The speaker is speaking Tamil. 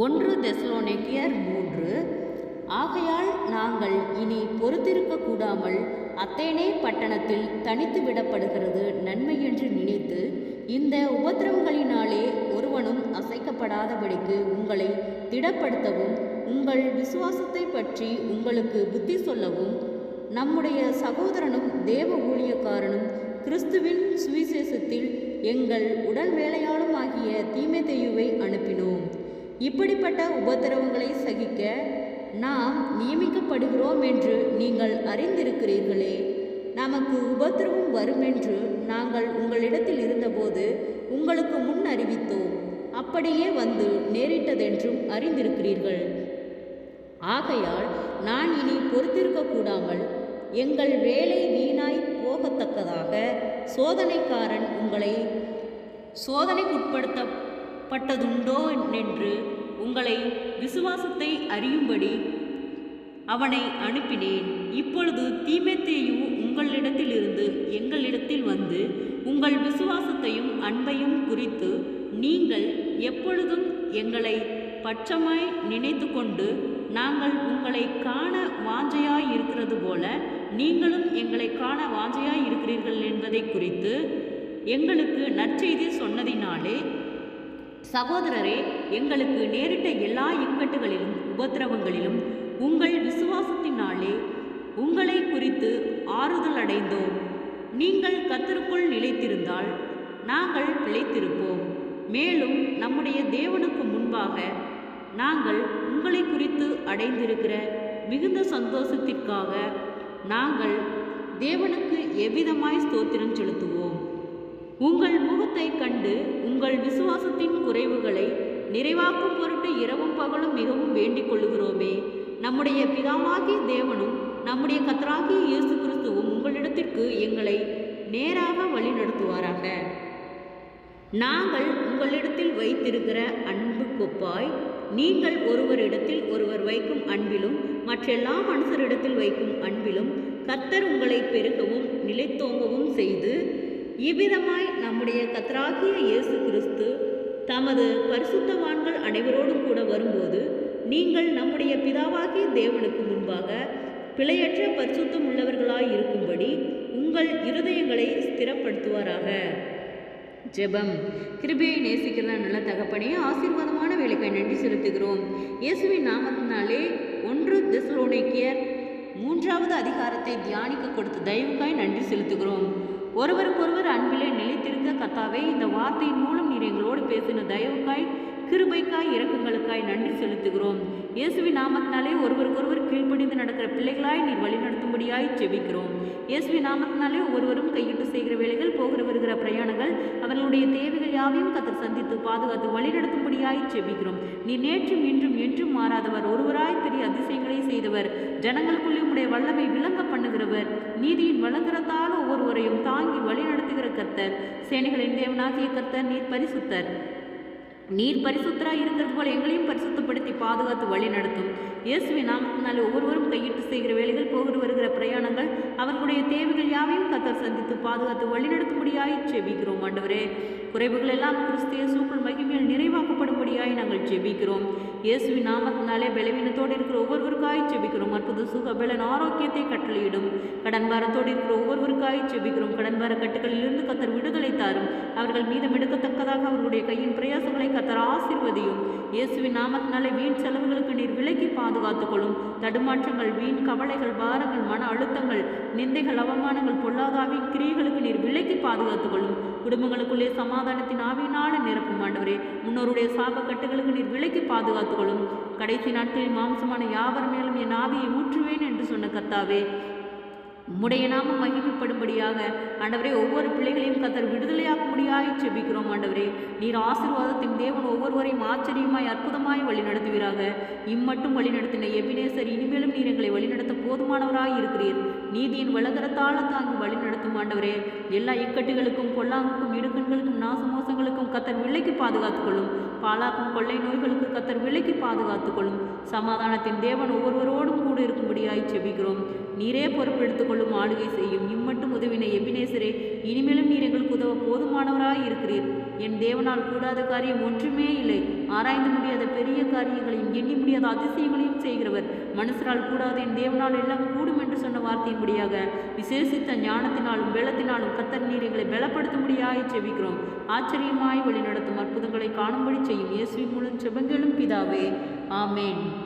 ஒன்று தெசலோனிக்கியர் மூன்று. ஆகையால் நாங்கள் இனி பொறுத்திருக்க கூடாமல் அத்தேனே பட்டணத்தில் தனித்து விடப்படுகிறது நன்மை என்று நினைத்து இந்த உபத்திரவங்களினாலே ஒருவனும் அசைக்கப்படாதபடிக்கு உங்களை திடப்படுத்தவும் உங்கள் விசுவாசத்தை பற்றி உங்களுக்கு புத்தி சொல்லவும் நம்முடைய சகோதரனும் தேவ ஊழியக்காரனும் கிறிஸ்துவின் சுவிசேஷத்தில் எங்கள் உடல் வேலையாளும் ஆகிய தீமெதேயுவை அனுப்பினோம். இப்படிப்பட்ட உபத்திரவங்களை சகிக்க நாம் நியமிக்கப்படுகிறோம் என்று நீங்கள் அறிந்திருக்கிறீர்களே. நமக்கு உபத்திரவம் வரும் என்று நாங்கள் உங்களிடத்தில் இருந்தபோது உங்களுக்கு முன் அறிவித்தோம். அப்படியே வந்து நேரிட்டதென்றும் அறிந்திருக்கிறீர்கள். ஆகையால் நான் இனி பொறுத்திருக்க கூடாமல் எங்கள் வேலை வீணாய் போகத்தக்கதாக சோதனைக்காரன் உங்களை சோதனைக்குட்படுத்த பட்டதுண்டோ என்று உங்களை விசுவாசத்தை அறியும்படி அவனை அனுப்பினேன். இப்பொழுது தீமெத்தேயு உங்களிடத்திலிருந்து எங்களிடத்தில் வந்து உங்கள் விசுவாசத்தையும் அன்பையும் குறித்து நீங்கள் எப்பொழுதும் எங்களை பட்சமாய் நினைத்து கொண்டு நாங்கள் உங்களை காண வாஞ்சையாய் இருக்கிறது போல நீங்களும் எங்களை காண வாஞ்சையாய் இருக்கிறீர்கள் என்பதை குறித்து எங்களுக்கு நற்செய்தி சொன்னதினாலே சகோதரரே எங்களுக்கு நேரிட்ட எல்லா இக்கட்டுகளிலும் உபத்திரவங்களிலும் உங்கள் விசுவாசத்தினாலே உங்களை குறித்து ஆறுதல் அடைந்தோம். நீங்கள் கத்தருக்குள் நிலைத்திருந்தால் நாங்கள் பிழைத்திருப்போம். மேலும் நம்முடைய தேவனுக்கு முன்பாக நாங்கள் உங்களை குறித்து அடைந்திருக்கிற மிகுந்த சந்தோஷத்திற்காக நாங்கள் தேவனுக்கு எவ்விதமாய் ஸ்தோத்திரம் செலுத்துவோம். உங்கள் முகத்தை கண்டு உங்கள் விசுவாசத்தின் குறைவுகளை நிறைவாக்கும் பொருட்டு இரவும் பகலும் மிகவும் வேண்டிக் கொள்ளுகிறோமே. நம்முடைய பிதாமாகிய தேவனும் நம்முடைய கத்தராகிய இயேசு கிறிஸ்துவும் உங்களிடத்திற்கு எங்களை நேராக வழிநடத்துவாராக. நாங்கள் உங்களிடத்தில் வைத்திருக்கிற அன்பு கொப்பாய் நீங்கள் ஒருவரிடத்தில் ஒருவர் வைக்கும் அன்பிலும் மற்றெல்லா மனுஷரிடத்தில் வைக்கும் அன்பிலும் கத்தர் உங்களை பெருகவும் நிலைத்தோங்கவும் செய்து இவ்விதமாய் நம்முடைய கத்தராகிய இயேசு கிறிஸ்து தமது பரிசுத்தவான்கள் அனைவரோடும் கூட வரும்போது நீங்கள் நம்முடைய பிதாவாகிய தேவனுக்கு முன்பாக பிழையற்ற பரிசுத்தம் உள்ளவர்களாய் இருக்கும்படி உங்கள் இருதயங்களை ஸ்திரப்படுத்துவாராக. ஜெபம். கிருபியை நேசிக்கிறதா நல்ல தகப்பனே ஆசீர்வாதமான வேலைக்காய் நன்றி செலுத்துகிறோம். இயேசுவின் நாமத்தினாலே ஒன்று திசலோனைக்கியர் மூன்றாவது அதிகாரத்தை தியானிக்க கொடுத்த தயவுக்காய் நன்றி செலுத்துகிறோம். ஒருவருக்கொருவர் அன்பிலே நிலைத்திருக்க கத்தாவே இந்த வார்த்தையின் மூலம் நீர் எங்களோடு பேசின தயவுக்காய் கிருபைக்காய் இறக்கங்களுக்காய் நன்றி செலுத்துகிறோம். இயேசுவின் நாமத்தினாலே ஒருவருக்கொருவர் கீழ்ப்படிந்து நடக்கிற பிள்ளைகளாய் நீர் வழிநடத்தும்படியாய் செவிக்கிறோம் இயேசுவின் நாமத்தினாலே ஒருவரும் கையிட்டு செய்கிற வேலைகள் போகிற வருகிற எங்களுடைய தேவைகள் யாவையும் கத்தர் சந்தித்து பாதுகாத்து வழிநடத்தும்படியாய் செபிக்கிறோம் நீ நேற்றும் இன்றும் என்றும் மாறாதவர். ஒருவராய் பெரிய அதிசயங்களை செய்தவர். ஜனங்களுக்குள்ளே உடைய வல்லமை விளங்க பண்ணுகிறவர். நீதியின் வளங்கரத்தால் ஒவ்வொருவரையும் தாங்கி வழிநடத்துகிற கர்த்தர். சேனைகளின் தேவனாகிய கர்த்தர் நீர் பரிசுத்தர். நீர் பரிசுத்தராக இருக்கிறது போல எங்களையும் பரிசுத்தப்படுத்தி பாதுகாத்து வழி நடத்தும். இயேசுவின் நாமத்தினால் ஒவ்வொருவரும் கையிட்டு செய்கிற வேலைகள் போகிற வருகிற பிரயாணங்கள் அவர்களுடைய தேவைகள் யாவையும் கத்தர் சந்தித்து பாதுகாத்து வழி நடத்தும்படியாய் ஜெபிக்கிறோம். ஆண்டவரே குறைவுகள் எல்லாம் கிறிஸ்து இயேசுக்குள் மகிமையில் நிறைவாக்கப்படும்படியாய் நாங்கள் ஜெபிக்கிறோம். இயேசுவின் நாமத்தினாலே பலவீனத்தோடு இருக்கிற ஒவ்வொருவருக்காக புது சுகபலன் சுக ஆரோக்கியத்தை கட்டளையிடும். கடன் பாரத்தோடு இருக்கிற ஒவ்வொருவருக்காய் செபிக்கிறோம் கடன் பார கட்டுகளிலிருந்து கத்தர் விடுதலை தாரும். அவர்கள் மீதம் எடுக்கத்தக்கதாக அவர்களுடைய கையின் பிரயாசங்களை கத்தர் ஆசிர்வதியும். இயேசுவின் நாமத்தினாலே வீண் செலவுகளுக்கு நீர் விலக்கி பாதுகாத்துக் கொள்ளும். தடுமாற்றங்கள் வீண் கவலைகள் பாரங்கள் மன அழுத்தங்கள் நிந்தைகள் அவமானங்கள் பொல்லாதாவின் கிரியைகளுக்கு நீர் விலக்கி பாதுகாத்துக் கொள்ளும். குடும்பங்களுக்குள்ளே சமாதானத்தின் ஆவியினால நிரப்பும் ஆண்டவரே முன்னோருடைய சாபக்கட்டுகளுக்கு நீர் விலக்கி பாதுகாத்துக் கொள்ளும். கடைசி நாட்களில் மாம்சமான யாவரும் மேலும் என் ஆவியை ஊற்றுவேன் என்று சொன்ன கர்த்தாவே உம்முடைய நாமம் மகிமைப்படும்படியாக ஆண்டவரே ஒவ்வொரு பிள்ளைகளையும் கத்தர் விடுதலையாக்கும்படியாய் செபிக்கிறோம் ஆண்டவரே. நீர் ஆசீர்வாதத்தின் தேவன் ஒவ்வொருவரையும் ஆச்சரியமாய் அற்புதமாய் வழி நடத்துவீராக இம்மட்டும் வழி நடத்தின எபினேசர் இனிமேலும் நீர் எங்களை வழிநடத்த போதுமானவராய் இருக்கிறீர். நீதியின் வளதரத்தால தாங்கி வழி பயன்படுத்தும் ஆண்டவரே. எல்லா இக்கட்டுகளுக்கும் பொல்லாங்குக்கும் இடுக்கண்களுக்கும் நாசமோசங்களுக்கும் கத்தர் விலைக்கு பாதுகாத்துக் கொள்ளும் பாலாக்கும் கொள்ளை நோய்களுக்கு கத்தர் விலைக்கு பாதுகாத்துக் கொள்ளும் சமாதானத்தின் தேவன் ஒவ்வொருவரோடும் கூட இருக்கும்படியாய் செபிக்கிறோம் நீரே பொறுப்பெடுத்துக் கொள்ளும் ஆளுகை செய்யும். இம்மட்டும் உதவினை எபினேசரே இனிமேலும் நீர் எங்களுக்கு உதவ போதுமானவராய் இருக்கிறீர். என் தேவனால் கூடாத காரியம் ஒன்றுமே இல்லை. ஆராய்ந்து முடியாத பெரிய காரியங்களையும் எண்ணி முடியாத அதிசயங்களையும் செய்கிறவர். மனுஷரால் கூடாது என் தேவனால் எல்லாம் கூடும் என்று சொன்ன வார்த்தையின்படியாக விசேஷித்த ஞானத்தினாலும் வெள்ளத்தினாலும் கத்தர் நீரைகளை எங்களை பலப்படுத்தும்படியாய் செவிக்கிறோம் ஆச்சரியமாய் வழிநடத்தும் அற்புதங்களை காணும்படி செய்யும் இயேசுவின் மூலம் செபங்களும் பிதாவே. ஆமேன்.